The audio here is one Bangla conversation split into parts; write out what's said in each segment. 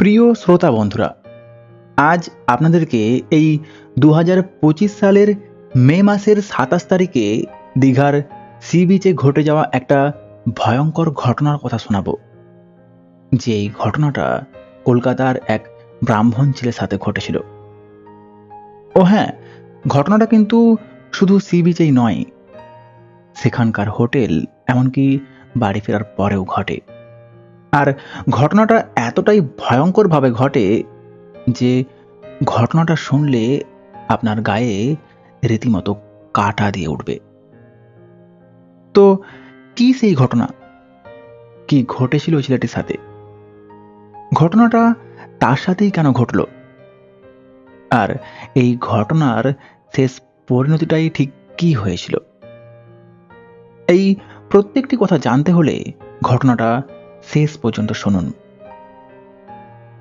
প্রিয় শ্রোতা বন্ধুরা, আজ আপনাদেরকে এই দু হাজার পঁচিশ সালের মে মাসের সাতাশ তারিখে দীঘার সি বিচে ঘটে যাওয়া একটা ভয়ঙ্কর ঘটনার কথা শোনাবো। যে এই ঘটনাটা কলকাতার এক ব্রাহ্মণ ছেলের সাথে ঘটেছিল। ও হ্যাঁ ঘটনাটা কিন্তু শুধু সি বিচেই নয়, সেখানকার হোটেল এমনকি বাড়ি ফেরার পরেও ঘটে। আর ঘটনাটা এতটাই ভয়ঙ্করভাবে ঘটে যে ঘটনাটা শুনলে আপনার গায়ে রীতিমতো কাটা দিয়ে উঠবে। তো কি সেই ঘটনা? কি ঘটেছিল ওই ছেলেটির সাথে? ঘটনাটা তার সাথেই কেন ঘটল? আর এই ঘটনার শেষ পরিণতিটাই ঠিক কি হয়েছিল? এই প্রত্যেকটি কথা জানতে হলে ঘটনাটা শেষ পর্যন্ত শুনুন।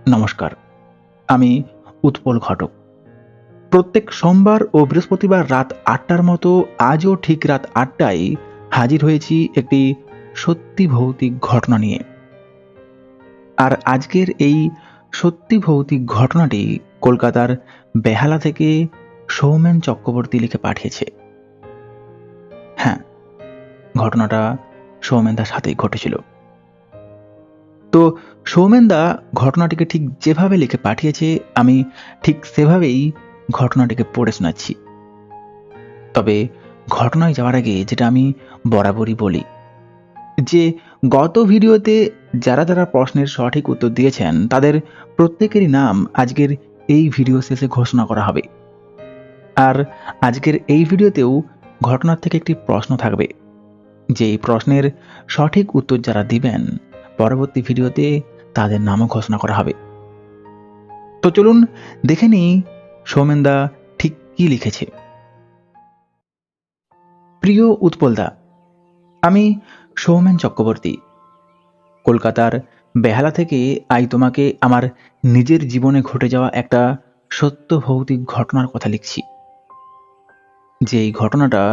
নমস্কার, আমি উৎপল ঘটক। প্রত্যেক সোমবার ও বৃহস্পতিবার রাত আটটার মতো, আজও ঠিক রাত আটটায় হাজির হয়েছি একটি সত্যি ভৌতিক ঘটনা নিয়ে। আর আজকের এই সত্যি ভৌতিক ঘটনাটি কলকাতার বেহালা থেকে সৌমেন চক্রবর্তী লিখে পাঠিয়েছে। হ্যাঁ ঘটনাটা সৌমেনদার সাথেই ঘটেছিল। তো সৌমেনদা ঘটনাটিকে ঠিক যেভাবে লিখে পাঠিয়েছে, আমি ঠিক সেভাবেই ঘটনাটিকে পড়ে শোনাচ্ছি। তবে ঘটনায় যাওয়ার আগে যেটা আমি বরাবরই বলি, যে গত ভিডিওতে যারা যারা প্রশ্নের সঠিক উত্তর দিয়েছেন, তাদের প্রত্যেকেরই নাম আজকের এই ভিডিও শেষে ঘোষণা করা হবে। আর আজকের এই ভিডিওতেও ঘটনার থেকে একটি প্রশ্ন থাকবে, যে এই প্রশ্নের সঠিক উত্তর যারা দিবেন পরবর্তী ভিডিওতে তাদের নামও ঘোষণা করা হবে। তো চলুন দেখে নিই সৌমেনদা ঠিক কি লিখেছে। প্রিয় উৎপলদা, আমি সৌমেন চক্রবর্তী। কলকাতার বেহালা থেকে আই তোমাকে আমার নিজের জীবনে ঘটে যাওয়া একটা সত্য ভৌতিক ঘটনার কথা লিখছি। যে ঘটনাটা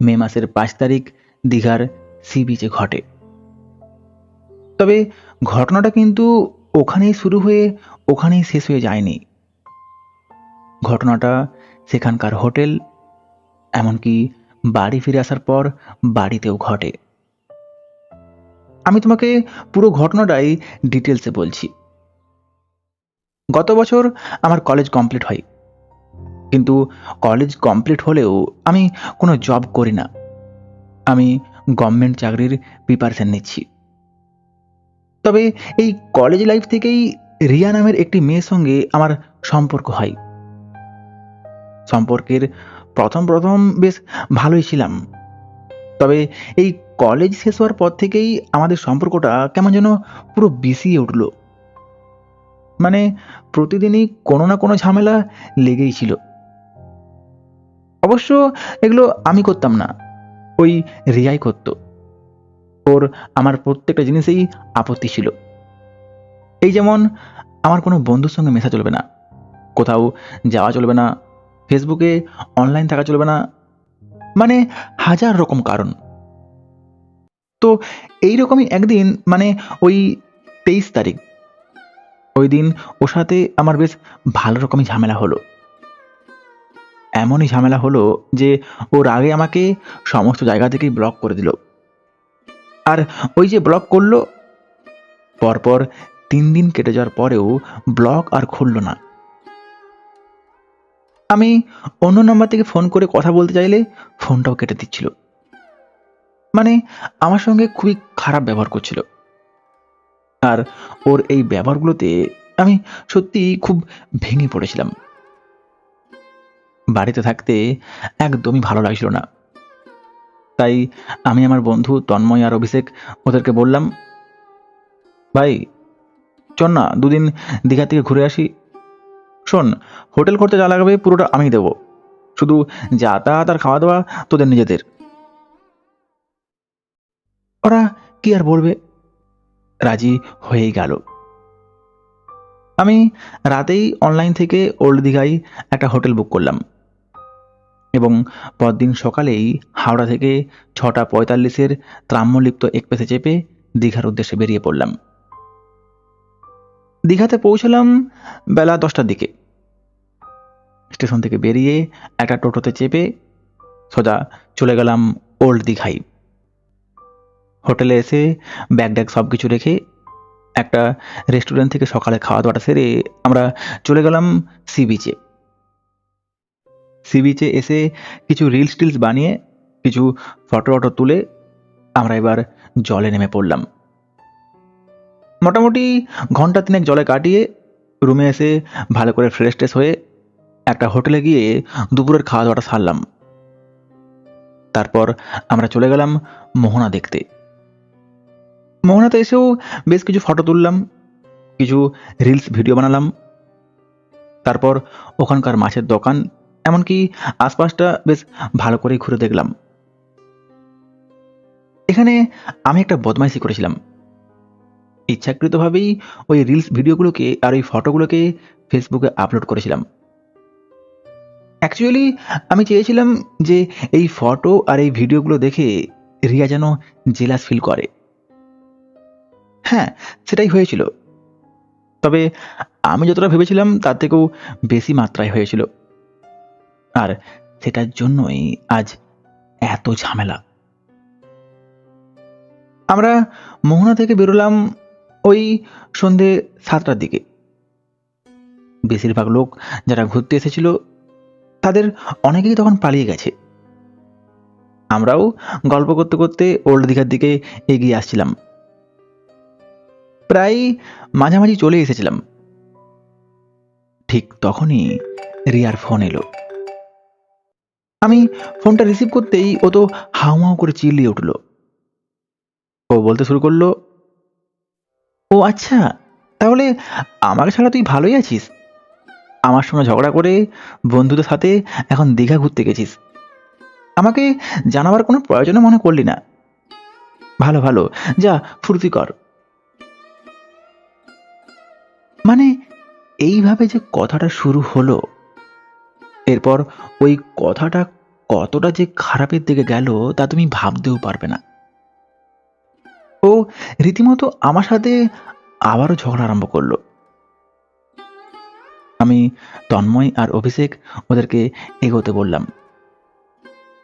মে মাসের পাঁচ তারিখ দীঘার সি বিচে ঘটে। তবে ঘটনাটা কিন্তু ওখানেই শুরু হয়ে ওখানেই শেষ হয়ে যায়নি। ঘটনাটা সেখানকার হোটেল, এমনকি বাড়ি ফিরে আসার পর বাড়িতেও ঘটে। আমি তোমাকে পুরো ঘটনাটাই ডিটেলসে বলছি। গত বছর আমার কলেজ কমপ্লিট হয়। কিন্তু কলেজ কমপ্লিট হলেও আমি কোনো জব করি না। আমি গভর্নমেন্ট চাকরির প্রিপারেশন নিচ্ছি। তবে এই কলেজ লাইফ থেকেই রিয়া নামের একটি মেয়ের সঙ্গে আমার সম্পর্ক হয়। সম্পর্কের প্রথম প্রথম বেশ ভালোই ছিলাম। তবে এই কলেজ শেষ হওয়ার পর থেকেই আমাদের সম্পর্কটা কেমন যেন পুরো বিষিয়ে উঠল। মানে প্রতিদিনই কোনো না কোনো ঝামেলা লেগেই ছিল। অবশ্য এগুলো আমি করতাম না, ওই রিয়াই করতো। ওর আমার প্রত্যেকটা জিনিসেই আপত্তি ছিল। এই যেমন আমার কোনো বন্ধুর সঙ্গে মেশা চলবে না, কোথাও যাওয়া চলবে না, ফেসবুকে অনলাইন থাকা চলবে না মানে হাজার রকম কারণ। তো এই রকমই একদিন মানে ওই তেইশ তারিখ, ওই দিন ওর সাথে আমার বেশ ভালো রকমই ঝামেলা হলো। এমনই ঝামেলা হলো যে ওর আগে আমাকে সমস্ত জায়গা থেকেই ব্লক করে দিল। আর ওই যে ব্লক করল, পরপর তিন দিন কেটে যাওয়ার পরেও ব্লক আর খুললো না। আমি অন্য নাম্বার থেকে ফোন করে কথা বলতে চাইলে ফোনটাও কেটে দিচ্ছিল। মানে আমার সঙ্গে খুবই খারাপ ব্যবহার করছিল। আর ওর এই ব্যবহারগুলোতে আমি সত্যি খুব ভেঙে পড়েছিলাম। বাড়িতে থাকতে একদমই ভালো লাগছিল না। তাই আমি আমার বন্ধু তন্ময় আর অভিষেক ওদেরকে বললাম, ভাই, চল না, দুদিন দীঘা থেকে ঘুরে আসি। শোন, হোটেল করতে যা লাগবে পুরোটা আমি দেবো। শুধু যাতায়াত আর খাওয়া দাওয়া তোদের নিজেদের। ওরা কি আর বলবে? রাজি হয়েই গেল। আমি রাতেই অনলাইন থেকে ওল্ড দীঘায় একটা হোটেল বুক করলাম। এবং পরদিন সকালেই হাওড়া থেকে ছটা পঁয়তাল্লিশের ত্রাম্যলিপ্ত একপেসে চেপে দীঘার উদ্দেশ্যে বেরিয়ে পড়লাম। দীঘাতে পৌঁছলাম বেলা দশটার দিকে। স্টেশন থেকে বেরিয়ে একটা টোটোতে চেপে সোজা চলে গেলাম ওল্ড দীঘাই হোটেলে এসে ব্যাগ ড্যাগ সব কিছু রেখে একটা রেস্টুরেন্ট থেকে সকালে খাওয়া দাওয়াটা সেরে আমরা চলে গেলাম সি বিচে। সি বিচে এসে কিছু রিলস টিলস বানিয়ে, কিছু ফটো টটো তুলে আমরা এবার জলে নেমে পড়লাম। মোটামুটি ঘণ্টা তিনেক জলে কাটিয়ে রুমে এসে ভালো করে ফ্রেশ ট্রেশ হয়ে একটা হোটেলে গিয়ে দুপুরের খাওয়া দাওয়াটা সারলাম। তারপর আমরা চলে গেলাম মোহনা দেখতে। মোহনাতে এসেও বেশ কিছু ফটো তুললাম, কিছু রিলস ভিডিও বানালাম। তারপর ওখানকার মাছের দোকান এমনকি আশপাশটা বেশ ভালো করেই ঘুরে দেখলাম। এখানে আমি একটা বদমাইশি করেছিলাম। ইচ্ছাকৃতভাবেই ওই রিলস ভিডিওগুলোকে আর ওই ফটোগুলোকে ফেসবুকে আপলোড করেছিলাম। অ্যাকচুয়ালি আমি চেয়েছিলাম যে এই ফটো আর এই ভিডিওগুলো দেখে রিয়া যেন জেলাস ফিল করে। হ্যাঁ সেটাই হয়েছিল। তবে আমি যতটা ভেবেছিলাম তার থেকেও বেশি মাত্রায় হয়েছিল। আর সেটার জন্যই আজ এত ঝামেলা। আমরা মোহনা থেকে বেরোলাম ওই সন্ধে সাতটার দিকে। বেশিরভাগ লোক যারা ঘুরতে এসেছিল, তাদের অনেকেই তখন পালিয়ে গেছে। আমরাও গল্প করতে করতে ওল্ড দীঘার দিকে এগিয়ে আসছিলাম। প্রায় মাঝামাঝি চলে এসেছিলাম। ঠিক তখনই রিয়ার ফোন এলো। আমি ফোনটা রিসিভ করতেই ও তো হাউমাউ করে চিল্লিয়ে উঠল। ও বলতে শুরু করল, ও আচ্ছা তাহলে আমাকে ছাড়া তুই ভালোই আছিস। আমার সঙ্গে ঝগড়া করে বন্ধুদের সাথে এখন দীঘা ঘুরতে গেছিস। আমাকে জানাবার কোনো প্রয়োজনে মনে করলি না। ভালো ভালো, যা, ফুর্তি কর। মানে এইভাবে যে কথাটা শুরু হলো এরপর ওই কথাটা কতটা যে খারাপের দিকে গেল, তা তুমি ভাবতেও পারবে না। ও রীতিমতো আমার সাথে আবারও ঝগড়া আরম্ভ করল। আমি তন্ময় আর অভিষেক ওদেরকে এগোতে বললাম।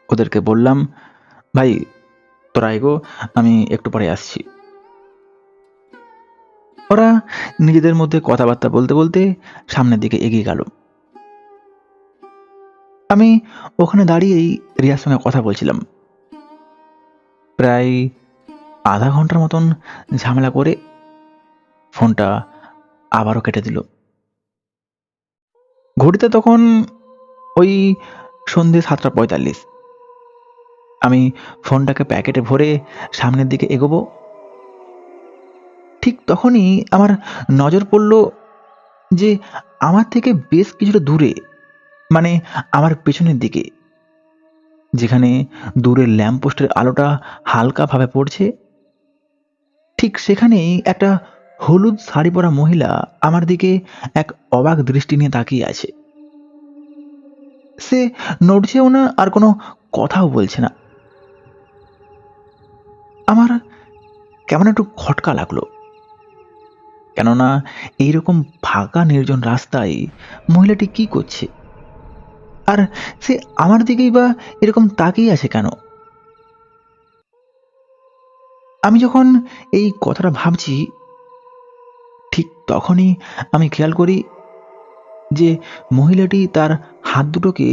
ওদেরকে বললাম, ভাই, তোরা এগো, আমি একটু পরে আসছি। ওরা নিজেদের মধ্যে কথাবার্তা বলতে বলতে সামনের দিকে এগিয়ে গেল। আমি ওখানে দাঁড়িয়েই রিয়ার সঙ্গে কথা বলছিলাম। প্রায় আধা ঘণ্টার মতন ঝামেলা করে ফোনটা আবারও কেটে দিল। ঘড়িতে তখন ওই সন্ধে সাতটা পঁয়তাল্লিশ। আমি ফোনটাকে প্যাকেটে ভরে সামনের দিকে এগোবো। ঠিক তখনই আমার নজর পড়ল যে আমার থেকে বেশ কিছুটা দূরে মানে আমার পেছনের দিকে, যেখানে দূরের ল্যাম্পপোস্টের আলোটা হালকাভাবে পড়ছে। ঠিক সেখানেই একটা হলুদ শাড়ি পরা মহিলা আমার দিকে এক অবাক দৃষ্টি নিয়ে তাকিয়ে আছে। সে নড়ছেও না আর কোনো কথাও বলছে না। আমার কেমন একটু খটকা লাগল। কেননা এইরকম ফাঁকা নির্জন রাস্তায় মহিলাটি কি করছে? আর সে আমার দিকেই বা এরকম তাকিয়ে আছে কেন? আমি যখন এই কথাটা ভাবছি, ঠিক তখনই আমি খেয়াল করি যে মহিলাটি তার হাত দুটোকে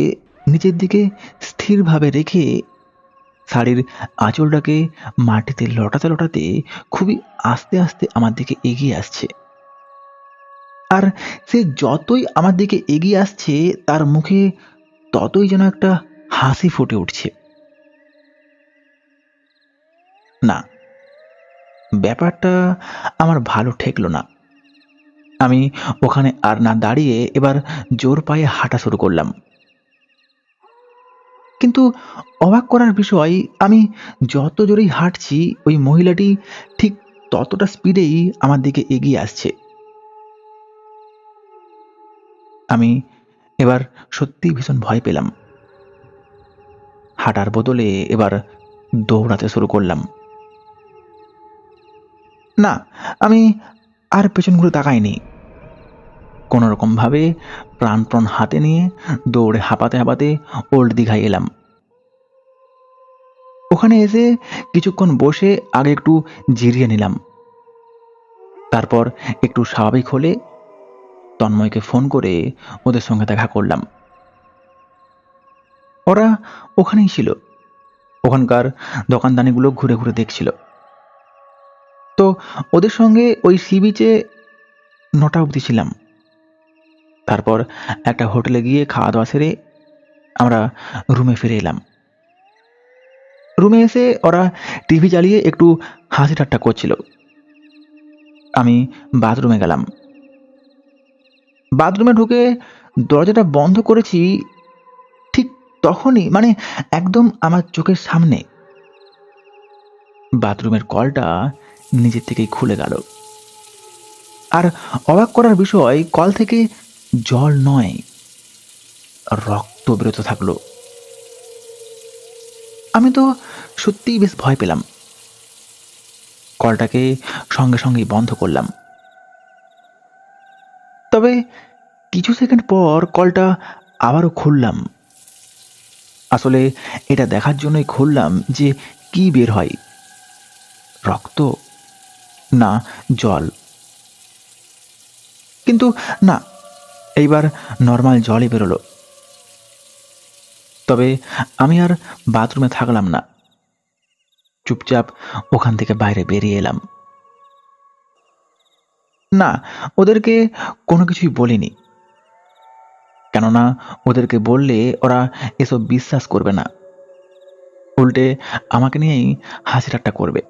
নিচের দিকে স্থিরভাবে রেখে শাড়ির আঁচলটাকে মাটিতে লটাতে লটাতে খুবই আস্তে আস্তে আমার দিকে এগিয়ে আসছে। আর সে যতই আমার দিকে এগিয়ে আসছে, তার মুখে ততই যেন একটা হাসি ফুটে উঠছে। না, ব্যাপারটা আমার ভালো ঠেকলো না। আমি ওখানে আর না দাঁড়িয়ে এবার জোর পায়ে হাঁটা শুরু করলাম। কিন্তু অবাক করার বিষয়, আমি যত জোরেই হাঁটছি, ওই মহিলাটি ঠিক ততটা স্পিডেই আমার দিকে এগিয়ে আসছে। আমি এবার সত্যিই ভীষণ ভয় পেলাম। হাঁটার বদলে এবার দৌড়াতে শুরু করলাম। না, আমি আর পেছন ঘুরে তাকাইনি। কোনো রকমভাবে প্রাণপ্রণ হাতে নিয়ে দৌড়ে হাঁপাতে হাঁপাতে ওল্ড দীঘায় এলাম। ওখানে এসে কিছুক্ষণ বসে আগে একটু জিরিয়ে নিলাম। তারপর একটু স্বাভাবিক হলে তন্ময়কে ফোন করে ওদের সঙ্গে দেখা করলাম। ওরা ওখানেই ছিল। ওখানকার দোকানদানিগুলো ঘুরে ঘুরে দেখছিল। তো ওদের সঙ্গে ওই সি বিচে নটা অবধি ছিলাম। তারপর একটা হোটেলে গিয়ে খাওয়া দাওয়া সেরে আমরা রুমে ফিরে এলাম। রুমে এসে ওরা টিভি চালিয়ে একটু হাসি ঠাট্টা করছিল। আমি বাথরুমে গেলাম। বাথরুমে ঢুকে দরজাটা বন্ধ করেছি ঠিক তখনই মানে একদম আমার চোখের সামনে। বাথরুমের কলটা নিজের থেকেই খুলে গেল। আর অবাক করার বিষয়, কল থেকে জল নয়, রক্ত বেরোতে থাকল। আমি তো সত্যিই বেশ ভয় পেলাম। কলটাকে সঙ্গে সঙ্গেই বন্ধ করলাম। তবে কিছু সেকেন্ড পর কলটা আবারও খুললাম। আসলে এটা দেখার জন্যই খুললাম যে কি বের হয়। রক্ত? না, জল। কিন্তু না, এইবার নর্মাল জলই বেরোলো। তবে আমি আর বাথরুমে থাকলাম না। চুপচাপ ওখান থেকে বাইরে বেরিয়ে এলাম। না, ওদেরকে কোনো কিছুই বলিনি। কেননা ওদেরকে বললে ওরা এসব বিশ্বাস করবে না। উল্টে আমাকে নিয়েই হাসি ঠাট্টা করবে।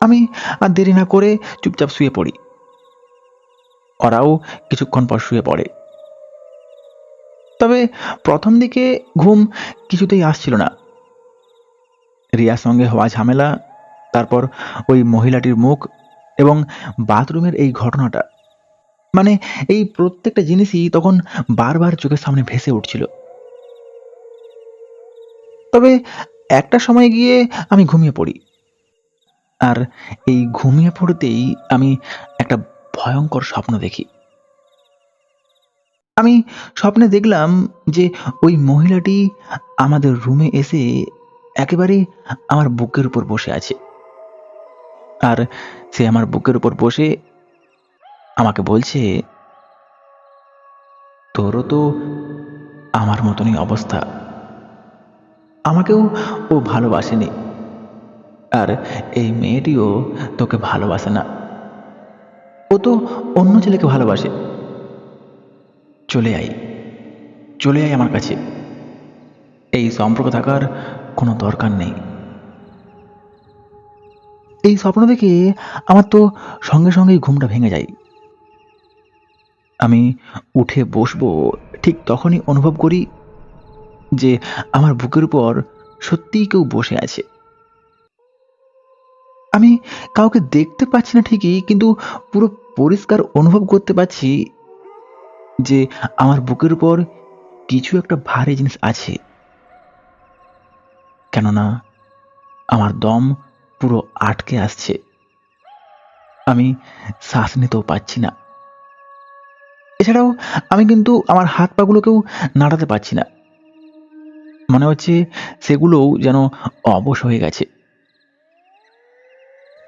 আমি আর দেরি না করে চুপচাপ শুয়ে পড়ি। ওরাও কিছুক্ষণ পর শুয়ে পড়ে। তবে প্রথম দিকে ঘুম কিছুতেই আসছিল না। রিয়ার সঙ্গে হওয়া ঝামেলা, তারপর ওই মহিলাটির মুখ এবং বাথরুমের এই ঘটনাটা। মানে এই প্রত্যেকটা জিনিসই তখন বারবার চোখের সামনে ভেসে উঠছিল। তবে একটা সময় গিয়ে আমি ঘুমিয়ে পড়ি। আর এই ঘুমিয়ে পড়তেই আমি একটা ভয়ঙ্কর স্বপ্ন দেখি। আমি স্বপ্নে দেখলাম যে ওই মহিলাটি আমাদের রুমে এসে একেবারে আমার বুকের উপর বসে আছে। আর সে আমার বুকের উপর বসে আমাকে বলছে, তোরও তো আমার মতনই অবস্থা। আমাকেও ও ভালোবাসেনি। আর এই মেয়েটিও তোকে ভালোবাসে না। ও তো অন্য ছেলেকে ভালোবাসে। চলে আয়। চলে আয় আমার কাছে। এই সম্পর্ক থাকার কোনো দরকার নেই। এই স্বপ্ন দেখে আমার তো সঙ্গে সঙ্গেই ঘুমটা ভেঙে যায়। আমি উঠে বসবো, ঠিক তখনই অনুভব করি যে আমার বুকের উপর সত্যিই কেউ বসে আছে। আমি কাউকে দেখতে পাচ্ছি না ঠিকই, কিন্তু পুরো পরিষ্কার অনুভব করতে পারছি যে আমার বুকের উপর কিছু একটা ভারী জিনিস আছে। কেননা আমার দম পুরো আটকে আসছে। আমি শ্বাস নিতেও পাচ্ছি না। এছাড়াও আমি কিন্তু আমার হাত পাগুলোকেও নাড়াতে পারছি না। মনে হচ্ছে সেগুলোও যেন অবশ হয়ে গেছে।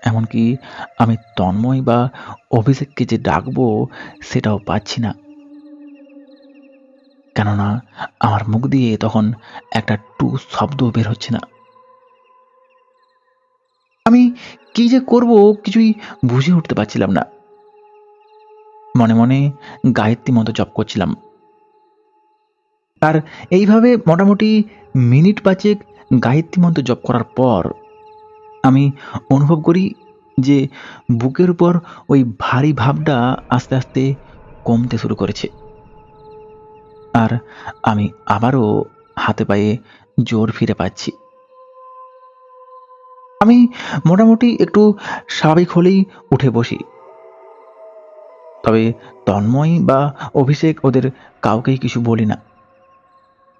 এমনকি আমি তন্ময় বা অভিষেককে যে ডাকবো সেটাও পাচ্ছি না। কেননা আমার মুখ দিয়ে তখন একটা টু শব্দ বের হচ্ছে না। আমি কি যে করব কিছুই বুঝে উঠতে পারছিলাম না। মনে মনে গায়ত্রী মতো জপ করছিলাম। আর এইভাবে মোটামুটি মিনিট পাঁচেক গায়ত্রী মন্ত্র জপ করার পর আমি অনুভব করি যে বুকের উপর ওই ভারী ভাবটা আস্তে আস্তে কমতে শুরু করেছে। আর আমি আবারও হাতে পায়ে জোর ফিরে পাচ্ছি। আমি মোটামুটি একটু স্বাভাবিক হলেই উঠে বসি। তবে তন্ময় বা অভিষেক ওদের কাউকেই কিছু বলি না।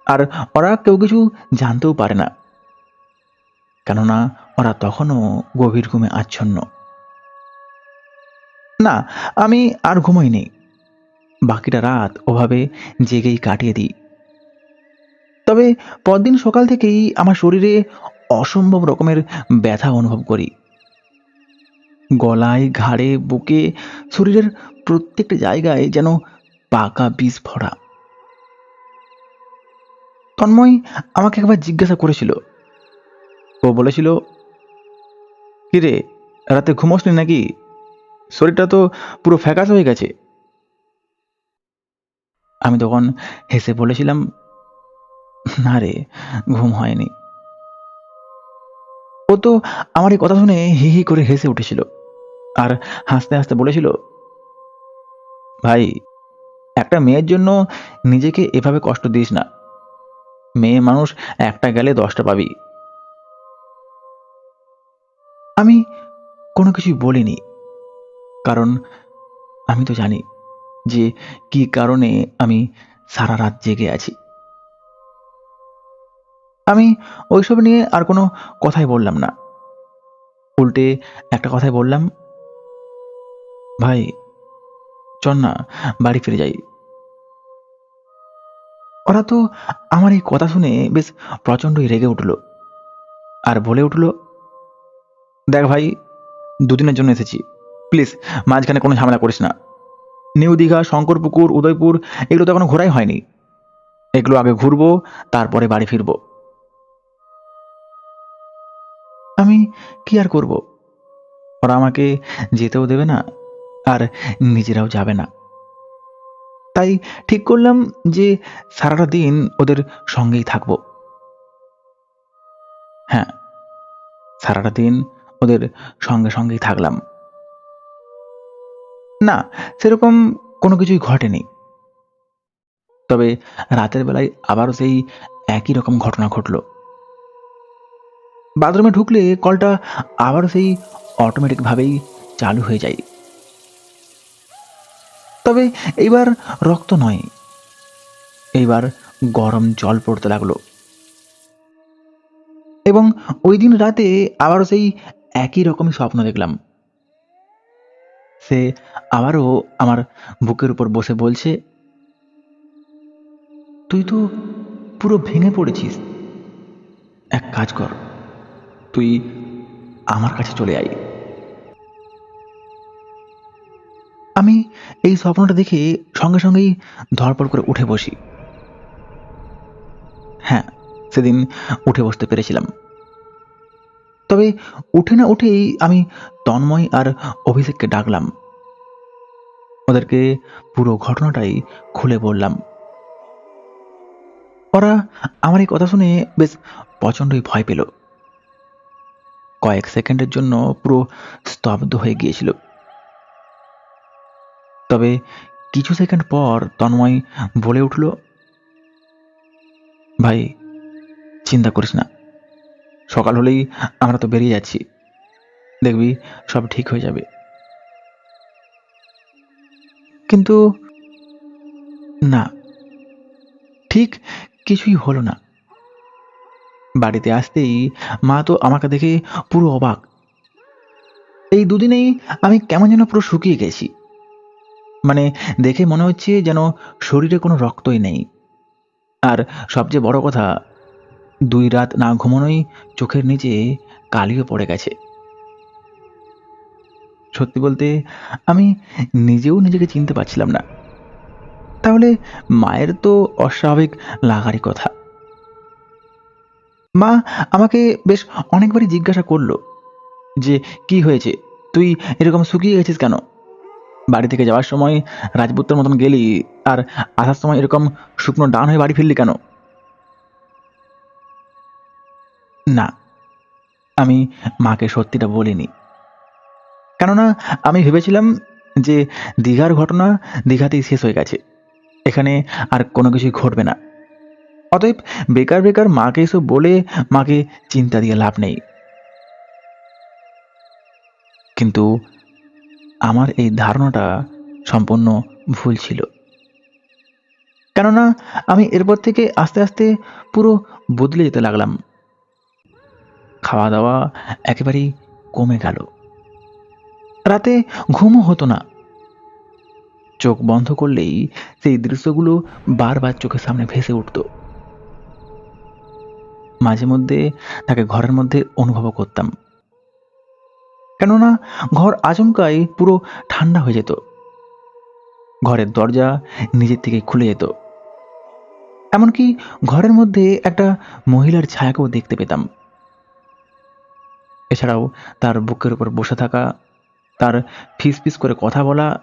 আর ওরা কেউ কিছু জানতেও পারে না। কেননা ওরা তখনও গভীর ঘুমে আচ্ছন্ন। না, আমি আর ঘুমোইনি বাকিটা রাত ওভাবে জেগেই কাটিয়ে দিই। তবে পরদিন সকাল থেকেই আমার শরীরে অসম্ভব রকমের ব্যথা অনুভব করি। গলায়, ঘাড়ে, বুকে, শরীরের প্রত্যেকটা জায়গায় যেন পাকা বিষ ভরা। তন্ময় আমাকে একবার জিজ্ঞাসা করেছিল। ও বলেছিল, কিরে, রাতে ঘুমোসনি নাকি? শরীরটা তো পুরো ফ্যাকাস হয়ে গেছে। আমি তখন হেসে বলেছিলাম, না রে, ঘুম হয়নি। ও তো আমার এই কথা শুনে হি হি করে হেসে উঠেছিল আর হাসতে হাসতে বলেছিল, ভাই, একটা মেয়ের জন্য নিজেকে এভাবে কষ্ট দিস না। মেয়ে মানুষ একটা গেলে দশটা পাবি। আমি কোনো কিছুই বলিনি, কারণ আমি তো জানি যে কি কারণে আমি সারা রাত জেগে আছি। আমি ওইসব নিয়ে আর কোনো কথাই বললাম না। উল্টে একটা কথাই বললাম, ভাই, চল না, বাড়ি ফিরে যাই। ওরা তো আমার এই কথা শুনে বেশ প্রচণ্ডই রেগে উঠল আর বলে উঠল, দেখ ভাই, দুদিনের জন্য এসেছি। প্লিজ, মাঝখানে কোনো ঝামেলা করিস না। নিউ দীঘা, শঙ্করপুকুর, উদয়পুর, এগুলো তো এখনও ঘোরাই হয়নি। এগুলো আগে ঘুরবো, তারপরে বাড়ি ফিরবো। আমি কি আর করব? ওরা আমাকে যেতেও দেবে না, আর নিজেরাও যাবে না। তাই ঠিক করলাম যে সারাটা দিন ওদের সঙ্গেই থাকব। হ্যাঁ সারাটা দিন ওদের সঙ্গে সঙ্গেই থাকলাম। না, সেরকম কোনো কিছুই ঘটেনি। তবে রাতের বেলায় আবারও সেই একই রকম ঘটনা ঘটলো। বাথরুমে ঢুকলে কলটা আবারও সেই অটোমেটিকভাবেই চালু হয়ে যায়। তবে এইবার রক্ত নয়, এইবার গরম জল পড়তে লাগল। এবং ওই দিন রাতে আবারও সেই একই রকমই স্বপ্ন দেখলাম। সে আবারও আমার বুকের উপর বসে বলছে, তুই তো পুরো ভেঙে পড়েছিস। এক কাজ কর তুই আমার কাছে চলে আয়। আমি এই স্বপ্নটা দেখে সঙ্গে সঙ্গেই ধরপড় করে উঠে বসি। হ্যাঁ সেদিন উঠে বসতে পেরেছিলাম। তবে উঠে না উঠেই আমি তন্ময় আর অভিষেককে ডাকলাম। ওদেরকে পুরো ঘটনাটাই খুলে বললাম। ওরা আমার এই কথা শুনে বেশ প্রচণ্ডই ভয় পেল। কয়েক সেকেন্ডের জন্য পুরো স্তব্ধ হয়ে গিয়েছিল। তবে কিছু সেকেন্ড পর তন্ময় বলে উঠল, ভাই, চিন্তা করিস না। সকাল হলেই আমরা তো বেরিয়ে যাচ্ছি। দেখবি সব ঠিক হয়ে যাবে। কিন্তু না, ঠিক কিছুই হলো না। বাড়িতে আসতেই মা তো আমাকে দেখে পুরো অবাক। এই দুদিনেই আমি কেমন যেন পুরো শুকিয়ে গেছি। মানে দেখে মনে হচ্ছে যেন শরীরে কোনো রক্তই নেই। আর সবচেয়ে বড় কথা, দুই রাত না ঘুমানোই চোখের নিচে কালিও পড়ে গেছে। সত্যি বলতে আমি নিজেও নিজেকে চিনতে পারছিলাম না। তাহলে মায়ের তো অস্বাভাবিক লাগারই কথা। মা আমাকে বেশ অনেকবারই জিজ্ঞাসা করল যে, কি হয়েছে? তুই এরকম শুকিয়ে গেছিস কেন? বাড়ি থেকে যাওয়ার সময় রাজপুত্রের মতন গেলি আর আসার সময় এরকম শুকনো ডান হয়ে বাড়ি ফিরলি কেন? না, আমি মাকে সত্যিটা বলিনি। কেননা আমি ভেবেছিলাম যে দীঘার ঘটনা দীঘাতেই শেষ হয়ে গেছে। এখানে আর কোনো কিছুই ঘটবে না। অতএব বেকার বেকার মাকে এসব বলে মাকে চিন্তা দিয়ে লাভ নেই। কিন্তু আমার এই ধারণাটা সম্পূর্ণ ভুল ছিল। কেননা আমি এরপর থেকে আস্তে আস্তে পুরো বদলে যেতে লাগলাম। খাওয়া দাওয়া একেবারেই কমে গেল। রাতে ঘুমও হতো না। চোখ বন্ধ করলেই সেই দৃশ্যগুলো বারবার চোখের সামনে ভেসে উঠত। মাঝে মধ্যে তাকে ঘরের মধ্যে অনুভব করতাম। কেননা ঘর আচমকাই পুরো ঠান্ডা হয়ে যেত। ঘরের দরজা নিজের থেকে খুলে যেত। এমনকি ঘরের মধ্যে একটা মহিলার ছায়াকেও দেখতে পেতাম। এছাড়াও তার বুকের উপর বসে থাকা, তার ফিস ফিস করে কথা বলা,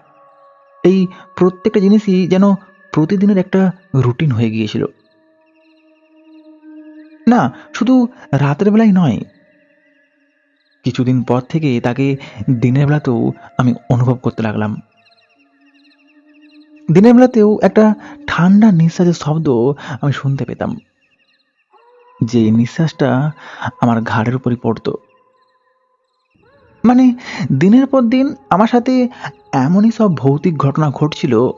এই প্রত্যেকটা জিনিসই যেন প্রতিদিনের একটা রুটিন হয়ে গিয়েছিল। না, শুধু রাতের বেলায় নয়। কিছুদিন পর থেকে তাকে দিনের বেলাতেও আমি অনুভব করতে লাগলাম। দিনের বেলাতেও একটা ঠান্ডা নিঃশ্বাসের শব্দ আমি শুনতে পেতাম। যে নিঃশ্বাসটা আমার ঘাড়ের উপরই পড়তো। মানে দিনের পর দিন আমার সাথে এমনই সব ভৌতিক ঘটনা ঘটছিল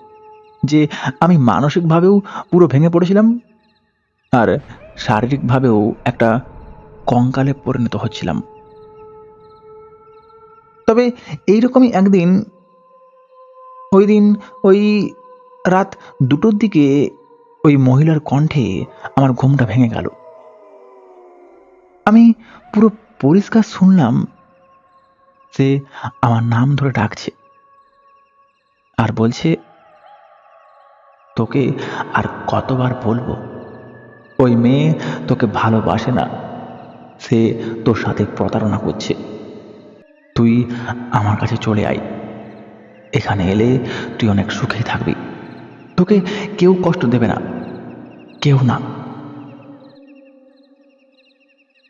যে আমি মানসিকভাবেও পুরো ভেঙে পড়েছিলাম। আর শারীরিকভাবেও একটা কঙ্কালে পরিণত হচ্ছিলাম। তবে এইরকমই একদিন, ওই দিন, ওই রাত দুটোর দিকে ওই মহিলার কণ্ঠে আমার ঘুমটা ভেঙে গেল। আমি পুরো পরিষ্কার শুনলাম সে আমার নাম ধরে ডাকছে আর বলছে, তোকে আর কতবার বলব? ওই মেয়ে তোকে ভালোবাসে না, সে তোর সাথে প্রতারণা করছে। তুই আমার কাছে চলে আয়। এখানে এলে তুই অনেক সুখেই থাকবি। তোকে কেউ কষ্ট দেবে না, কেউ না।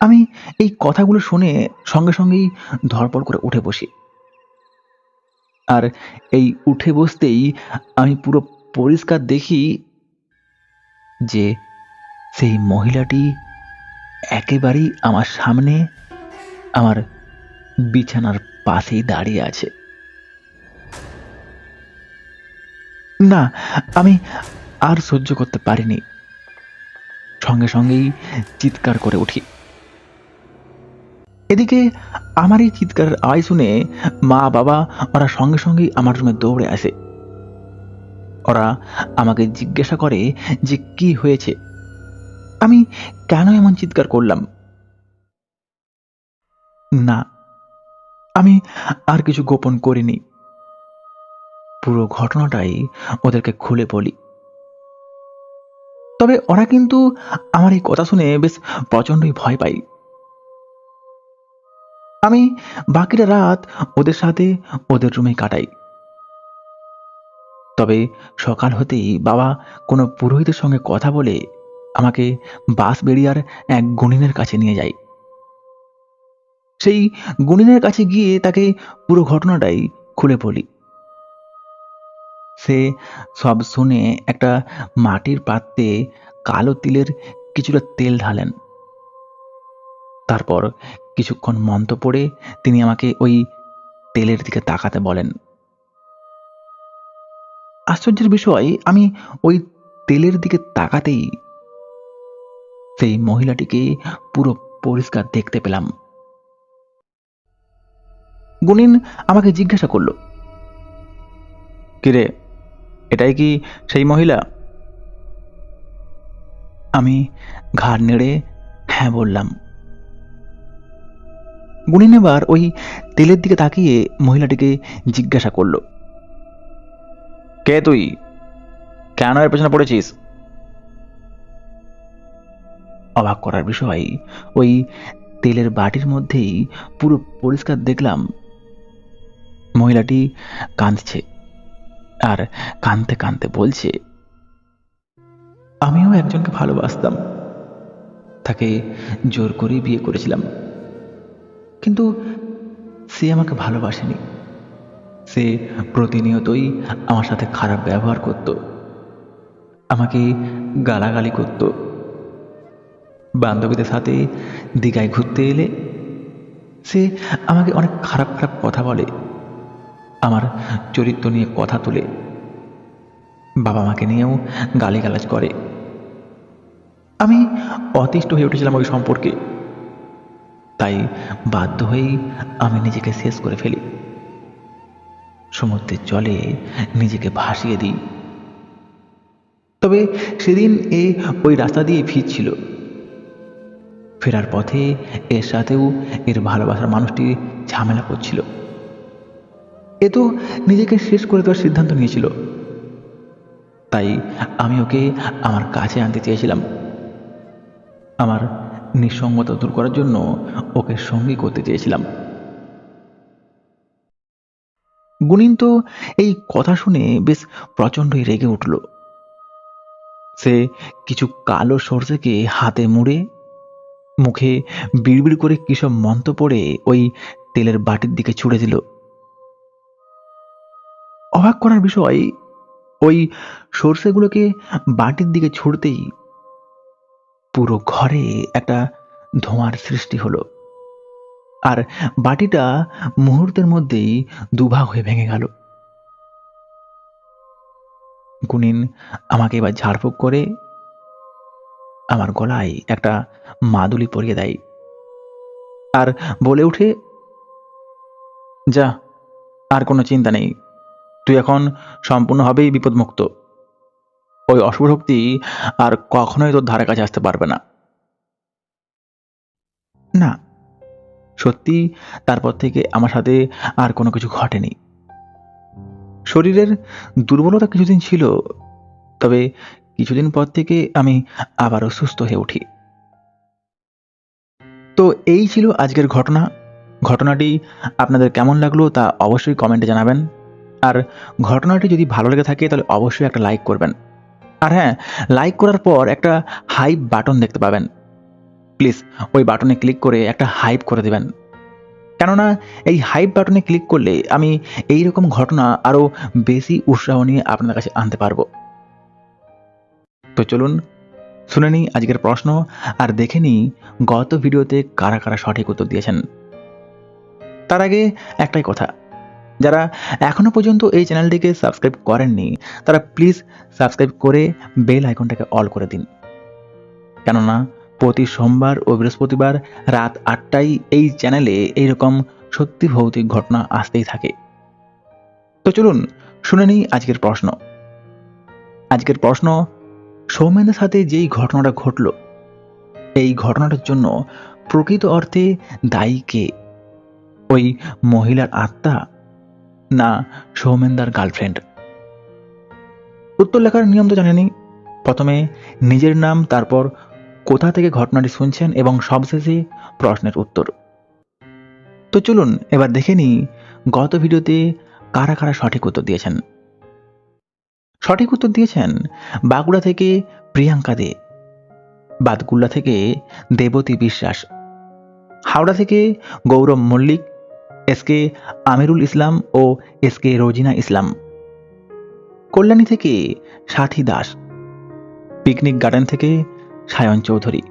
আমি এই কথাগুলো শুনে সঙ্গে সঙ্গেই ধরপড় করে উঠে বসি। আর এই উঠে বসতেই আমি পুরো পরিষ্কার দেখি যে সেই মহিলাটি একেবারেই আমার সামনে আমার বিছানার পাশেই দাঁড়িয়ে আছে। না, আমি আর সহ্য করতে পারিনি। সঙ্গে সঙ্গেই চিৎকার করে উঠি। এদিকে আমার এই চিৎকারের আওয়াজ শুনে মা বাবা ওরা সঙ্গে সঙ্গেই আমার রুমে দৌড়ে আসে। ওরা আমাকে জিজ্ঞাসা করে যে কি হয়েছে? আমি কেন এমন চিৎকার করলাম? না, আমি আর কিছু গোপন করিনি। পুরো ঘটনাটাই ওদেরকে খুলে বলি। তবে ওরা কিন্তু আমার এই কথা শুনে বেশ প্রচণ্ডই ভয় পায়। আমি বাকিটা রাত ওদের সাথে ওদের রুমে কাটাই। তবে সকাল হতেই বাবা কোনো পুরোহিতের সঙ্গে কথা বলে আমাকে বাস বেরিয়ার এক গুণিনের কাছে নিয়ে যায়। সেই গুণিনের কাছে গিয়ে তাকে পুরো ঘটনাটাই খুলে বলি। সে সব শুনে একটা মাটির পাত্রে কালো তিলের কিছুটা তেল ঢালেন। তারপর কিছুক্ষণ মন্ত্র পড়ে তিনি আমাকে ওই তেলের দিকে তাকাতে বলেন। আশ্চর্যের বিষয়, আমি ওই তেলের দিকে তাকাতেই সেই মহিলাটিকে পুরো পরিষ্কার দেখতে পেলাম। গুনিন আমাকে জিজ্ঞাসা করল, কিরে, এটাই কি সেই মহিলা? আমি ঘাড় নেড়ে হ্যাঁ বললাম। গুনিন এবার ওই তেলের দিকে তাকিয়ে মহিলাটিকে জিজ্ঞাসা করল, কে তুই? কেন এর পেছনে পড়েছিস? অবাক করার বিষয়। ওই তেলের বাটির মধ্যেই পুরো পরিষ্কার দেখলাম মহিলাটি কাঁদছে আর কাঁদতে কাঁদতে বলছে, আমিও একজনকে ভালোবাসতাম। তাকে জোর করে বিয়ে করেছিলাম। কিন্তু সে আমাকে ভালোবাসেনি। সে প্রতিনিয়তই আমার সাথে খারাপ ব্যবহার করত। আমাকে গালাগালি করত। বান্ধবীদের সাথে দীঘায় ঘুরতে এলে সে আমাকে অনেক খারাপ খারাপ কথা বলে, আমার চরিত্র নিয়ে কথা তোলে, বাবা মাকে নিয়েও গালিগালাজ করে। আমি অতিষ্ঠ হয়ে উঠেছিলাম ওই সম্পর্কে। তাই বাধ্য হয়েই আমি নিজেকে শেষ করে ফেলি। সমুদ্রের জলে নিজেকে ভাসিয়ে দিই। তবে সেদিন এ ওই রাস্তা দিয়ে ফিরছিল ফেরার পথে এর সাথেও এর ভালোবাসার মানুষটি ঝামেলা করছিল। এ তো নিজেকে শেষ করে দেওয়ার সিদ্ধান্ত নিয়েছিল। তাই আমি ওকে আমার কাছে আনতে চেয়েছিলাম। আমার নিঃসঙ্গতা দূর করার জন্য ওকে সঙ্গী করতে চেয়েছিলাম। গুনিন তো এই কথা শুনে বেশ প্রচণ্ডই রেগে উঠল। সে কিছু কালো সর্ষেকে হাতে মুড়ে মুখে বিড়বিড় করে কিসব মন্ত্র পড়ে ওই তেলের বাটির দিকে ছুড়ে দিল। অবাক করার বিষয়, ওই সর্ষেগুলোকে বাটির দিকে ছুড়তেই পুরো ঘরে একটা ধোঁয়ার সৃষ্টি হলো। আর বাটিটা মুহূর্তের মধ্যেই দুভাগ হয়ে ভেঙে গেল। গুনিন আমাকে এবার ঝাড়ফুঁক করে আমার গলায় একটা মাদুলি পরিয়ে দেয় আর বলে উঠে, যা, আর কোনো চিন্তা নেই। তুই এখন সম্পূর্ণভাবেই বিপদমুক্ত। ওই অশুভ শক্তি আর কখনোই তোর ধারে কাছে আসতে পারবে না। না, সত্যি তারপর থেকে আমার সাথে আর কোনো কিছু ঘটেনি। শরীরের দুর্বলতা কিছুদিন ছিল, তবে কিছুদিন পর থেকে আমি আবারও সুস্থ হয়ে উঠি। তো এই ছিল আজকের ঘটনা। ঘটনাটি আপনাদের কেমন লাগল তা অবশ্যই কমেন্টে জানাবেন। আর ঘটনাটি যদি ভালো লেগে থাকে তাহলে অবশ্যই একটা লাইক করবেন। আর হ্যাঁ লাইক করার পর একটা হাইপ বাটন দেখতে পাবেন। প্লিজ, ওই বাটনে ক্লিক করে একটা হাইপ করে দেবেন। কেননা এই হাইপ বাটনে ক্লিক করলে আমি এই রকম ঘটনা আরও বেশি উৎসাহ নিয়ে আপনার কাছে আনতে পারব। তো চলুন, শুনে নিই আজকের প্রশ্ন আর দেখে নিই গত ভিডিওতে কারা কারা সঠিক উত্তর দিয়েছেন। তার আগে একটাই কথা, যারা এখনও পর্যন্ত এই চ্যানেলটিকে সাবস্ক্রাইব করেননি, তারা প্লিজ সাবস্ক্রাইব করে বেল আইকনটাকে অল করে দিন। কেননা প্রতি সোমবার ও বৃহস্পতিবার রাত আটটায় এই চ্যানেলে এইরকম সত্যি ভৌতিক ঘটনা আসতেই থাকে। তো চলুন, শুনে নিই আজকের প্রশ্ন। আজকের প্রশ্ন সৌমেনের সাথে যেই ঘটনাটা ঘটল, এই ঘটনাটার জন্য প্রকৃত অর্থে দায়ী কে? ওই মহিলার আত্মা না সৌমেনদার গার্লফ্রেন্ড উত্তর লেখার নিয়ম তো জানেনি। প্রথমে নিজের নাম, তারপর কোথা থেকে ঘটনাটি শুনছেন এবং সবশেষে প্রশ্নের উত্তর। তো চলুন এবার দেখে নিই গত ভিডিওতে কারা কারা সঠিক উত্তর দিয়েছেন। সঠিক উত্তর দিয়েছেন বাঁকুড়া থেকে প্রিয়াঙ্কা দে বাদগুল্লা থেকে দেবতী বিশ্বাস, হাওড়া থেকে গৌরব মল্লিক, এস কে আমিরুল ইসলাম ও এস কে রোজিনা ইসলাম, কল্যাণী থেকে সাথী দাস, পিকনিক গার্ডেন থেকে সায়ন চৌধুরী,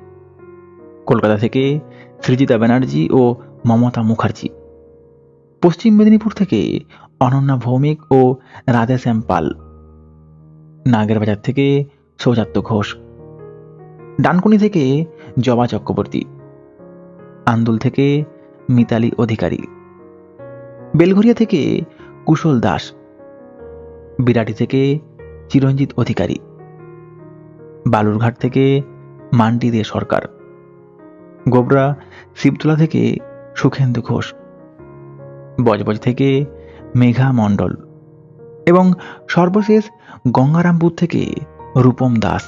কলকাতা থেকে সৃজিতা ব্যানার্জি ও মমতা মুখার্জি, পশ্চিম মেদিনীপুর থেকে অনন্যা ভৌমিক ও রাধেশ্যাম পাল। নাগেরবাজার থেকে সৌজাত্য ঘোষ। ডানকুনি থেকে জবা চক্রবর্তী। আন্দুল থেকে মিতালি অধিকারী। বেলঘরিয়া থেকে কুশল দাস। বিরাটি থেকে চিরঞ্জিত অধিকারী। বালুরঘাট থেকে মান্টি দে সরকার। গোবরা শিবতলা থেকে সুখেন্দু ঘোষ। বজবজ থেকে মেঘা মণ্ডল। এবং সর্বশেষ গঙ্গারামপুর থেকে রূপম দাস।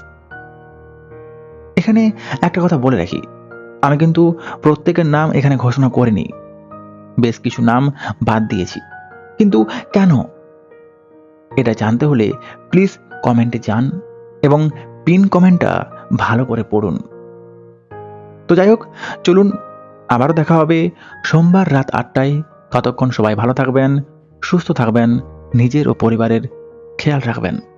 এখানে একটা কথা বলে রাখি, আমি কিন্তু প্রত্যেকের নাম এখানে ঘোষণা করিনি, বেশ কিছু নাম বাদ দিয়েছি, কিন্তু কেন? এটা জানতে হলে প্লিজ কমেন্টে যান এবং পিন কমেন্টটা ভালো করে পড়ুন। তো যাই হোক, চলুন, আবারও দেখা হবে সোমবার রাত আটটায়। ততক্ষণ সবাই ভালো থাকবেন, সুস্থ থাকবেন। নিজের ও পরিবারের খেয়াল রাখবেন।